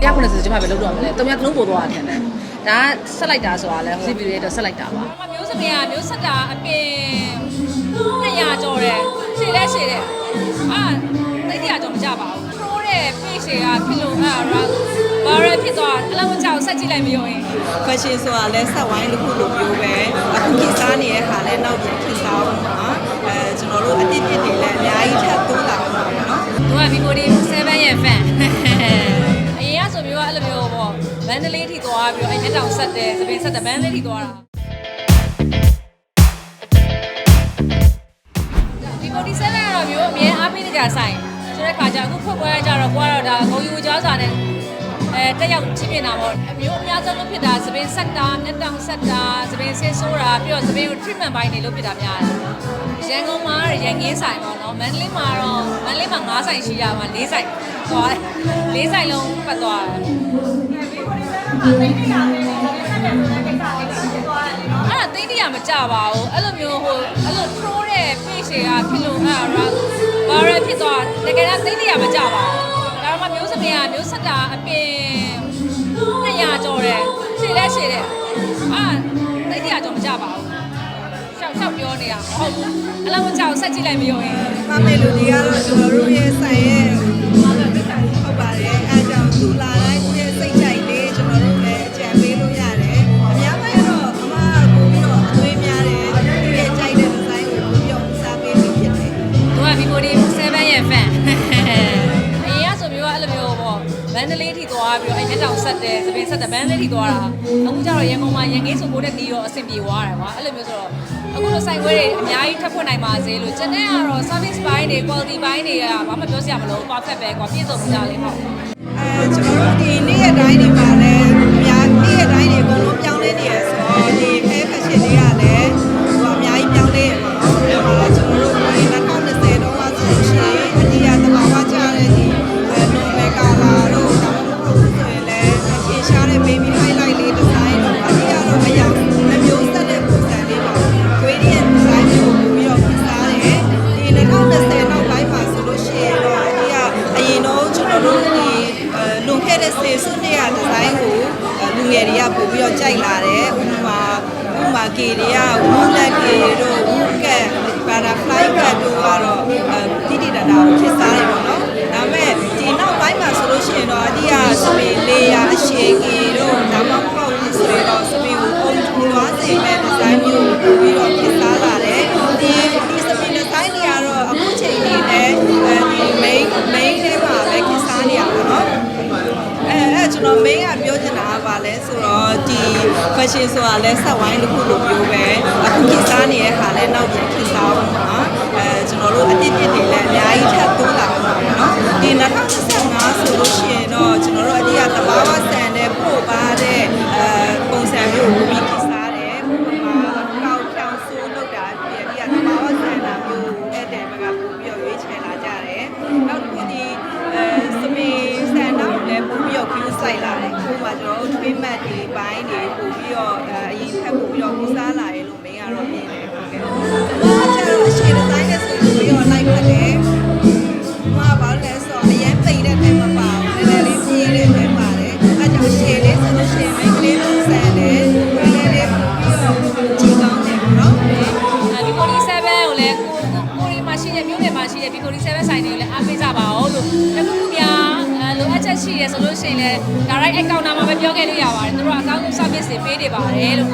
190ကျမပဲလုပ်တော့မလဲတုံးရလုံးပို့သွားတာထင်တယ်ဒါကဆက်လိုက်တာဆိုတာလဲစီဗီတွေတော့ဆက်လိုက်တာပါမမျိုးစမရမျိုးဆက်တာအပင်200ကျော်တယ်ရှည်လဲရှည်တယ်အာသိတရကျော်မကြပါဘူး pro တဲ့ page တွေကဖြစ်လို့အဲ့ဒါဘာရဖြစ်သွားအလောက်မကြောက်ဆက်ကြည့်လိုက်မရောရင် fashion ဆိုတာလဲဆက်ဝိုင်းတစ်ခုလိုမျိုးပဲအခုခေတ်စားနေတဲ့ခါလဲနောက်ပြန်ခေတ်စားအောင်ပါအဲကျွန်တော်တို့အ လေးထိသွားပြီးတော့အဲ့မျက်တောင်ဆက်တယ်သပင်ဆက်တယ်မန္တလေးထိသွားတာ Vivo D7 ကတော့မျိုးအမြဲအားပေးနေကြဆိုင်ဆိုတဲ့ခါကျအခုဖွက်ပွဲကြတော့ကိုကတော့ဒါဂုံယူကြားစာနဲ့အဲတက်ရောက်ချင်းမြင်တာပေါ့အမျိုးအများဆုံးလို့ဖြစ်တာသပင်ဆက်တာမျက်တောင်ဆက်တာသပင်ဆင်းဆိုးတာပြီးတော့သပင်ကို treatment ပိုင်းနေလို့ဖြစ်တာများတယ်ရန်ကုန်မှာရန်ကင်းဆိုင်ပေါ့နော်မန္တလေးမှာတော့မန္တလေးမှာ9ဆိုင်ရှိရမှာ4ဆိုင်သွားတယ်4ဆိုင်လုံးပတ်သွားတယ် အဲ့ဒါသိတိရမကြပါဘူးအဲ့လိုမျိုးဟိုအဲ့လို pro တဲ့ page တွေကဖြစ်လို့အဲ့ဒါဘာရဖြစ်သွားတကယ်တော့သိတိရမကြပါဘူးဒါမှမျိုးစမရမျိုးဆက်တာအပင်200ကျော်တယ်ရှည်လဲရှည်တယ်အာသိတိရကျော်မကြပါဘူးရှောက်ရှောက်ပြောနေတာမဟုတ်ဘူးအဲ့လိုမကြောက်ဆက်ကြည့်လိုက်မရောရင်မမေလိုဒီကတော့ကျွန်တော်တို့ရဲ့ဆိုင်ရဲ့ လေးထိသွားပြီးတော့အဲ့မျက်တောင်ဆက်တယ်သပင်ဆက်တယ်မန္တလေးထိသွားတာအခုကျတော့ရန်ကုန်မှာရန်ကင်းဆိုကိုတဲ့နီးတော့အဆင်ပြေသွားတယ်ကွာအဲ့လိုမျိုးဆိုတော့အခုလိုဆိုင်ခွဲတွေအများကြီးထပ်ဖွင့်နိုင်ပါစေလို့ကျန်တဲ့ကတော့ service ဘိုင်းတွေ quality ဘိုင်းတွေကဘာမှပြောစရာမလို perfect ပဲကွာပြည့်စုံကြလေးဟုတ်အဲကျွန်တော်တို့ဒီနေ့ရက်တိုင်းတွေ င်ရှားတဲ့ baby highlight လေး design တို့အကြီးကတော့အយ៉ាងအမျိုးဆက်တဲ့ပုံစံလေးပါ။ gradient design မျိုးကိုပြီးတော့ဖြစ်စားတယ်။ဒီ2020နောက်ပိုင်းမှာဆိုလို့ရှိရင်တော့အကြီးကအရင်တော့ကျွန်တော်တို့ဒီအဲလွန်ခဲ့တဲ့စေစုနှစ်ရဒီဇိုင်းကိုအဲလူငယ်တွေကပို့ပြီးတော့ကြိုက်လာတယ်ဥပမာဥပမာကေတွေကဝူလက်ကေတို့ဝူကက်ဘာတာဖလိုက်ကတ်တို့ကတော့အဲတိတိတတာကိုဖြစ် ရှင်ဆိုတာလဲဆက်ဝိုင်းတစ်ခုလိုမျိုးပဲအခုခေတ်စားနေတဲ့ဟာလဲနောက်ပြန်ခေတ်စားအောင်ပါအဲကျွန်တော်တို့အတိအပြစ်တွေလဲအများကြီးထပ်တိုးလာပါတော့နော်ဒီ2025ဆိုလို့ရှိ ပြီးတော့ view site လာတယ်ခုမှကျွန်တော်တို့ twin mat တွေပိုင်းတွေပို့ပြီးတော့အဲအရင်ထက်ပို့ပြီးတော့ကိုစားလာတယ်လို့မင်းကတော့မြင်တယ်ဟုတ်ကဲ့ကျွန်တော်အရှေ့ဒီဇိုင်းနဲ့ဆိုပြီးတော့ like ဖတ်တယ်မဘာလဲဆိုတော့အရင်ပိတ်တဲ့ထဲမှာပါဘူးနည်းနည်းလေးပြေးတဲ့ထဲပါတယ်အဲကြောင့်ရှေ့လေးဆိုလို့ရှိရင်မိန်းကလေးပုံစံနဲ့နည်းနည်းလေးပို့ပြီးတော့ကြည့်ကောင်းတယ်ပေါ့နော်အဲဒီကိုဒီ7ကိုလည်းကိုကိုဒီမှာရှိတဲ့မြို့နယ်မှာရှိတဲ့ဒီကိုဒီ7ဆိုင်တွေကိုလည်းအားပေးကြပါဦးလို့တခုခုများအဲ လိုအပ်ချက်ရှိရဆိုလို့ရှိရင်လည်း direct account နာမှာပဲပြောခဲ့လို့ရပါတယ်သူတို့ကအကောင့် service တွေပေးနေပါတယ်လို့